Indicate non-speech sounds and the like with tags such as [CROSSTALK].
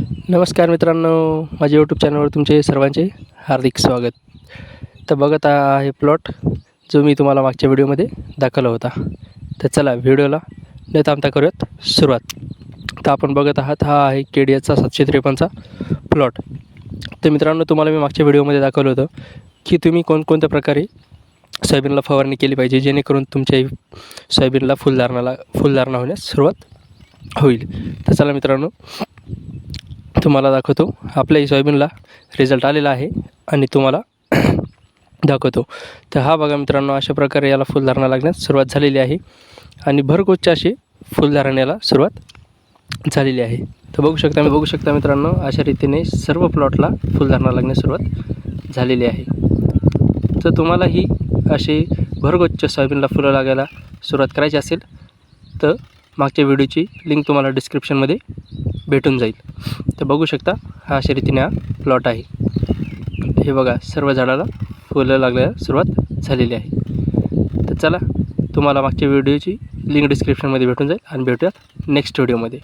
नमस्कार मित्रांनो माझ्या यूट्यूब चॅनलवर तुमचे सर्वांचे हार्दिक स्वागत. तर बघत आहे प्लॉट जो मी तुम्हाला मागच्या व्हिडिओमध्ये दाखवला होता. तर चला व्हिडिओला न थांबता करूयात. सुरुवात. तर आपण बघत आहात हा आहे के डी एचचा सातशे त्रेपन्नचा प्लॉट तर मित्रांनो तुम्हाला मी मागच्या व्हिडिओमध्ये दाखवलं होतं की तुम्ही कोणकोणत्या प्रकारे सोयाबीनला फवारणी केली पाहिजे जेणेकरून तुमच्या सोयाबीनला फुलधारणाला फुलधारणा होण्यास सुरुवात होईल. तर चला मित्रांनो तुम्हाला दाखवतो. आपल्या सोयाबीनला रिझल्ट आलेला आहे आणि तुम्हाला [CLEARS THROAT] दाखवतो. तर हा बघा मित्रांनो अशा प्रकारे याला फुलधारणा लागण्यास सुरुवात झालेली आहे आणि भरगोच्च अशी फुलधारण्याला सुरुवात झालेली आहे. तर बघू शकता बघू शकता मित्रांनो अशा रीतीने सर्व प्लॉटला फुलधारणा लागण्यास सुरुवात झालेली आहे. तर तुम्हाला ही अशी भरगोच्च सोयाबीनला फुलं लागायला सुरुवात करायची असेल तर मागच्या व्हिडिओची लिंक तुम्हाला डिस्क्रिप्शनमध्ये भेटून जाईल. तर बघू शकता हा अशा रीतीने हा प्लॉट आहे. हे बघा सर्व झाडाला फुलं लागल्याला सुरुवात झालेली आहे. तर चला तुम्हाला मागच्या व्हिडिओची लिंक डिस्क्रिप्शनमध्ये भेटून जाईल आणि भेटूयात नेक्स्ट व्हिडिओमध्ये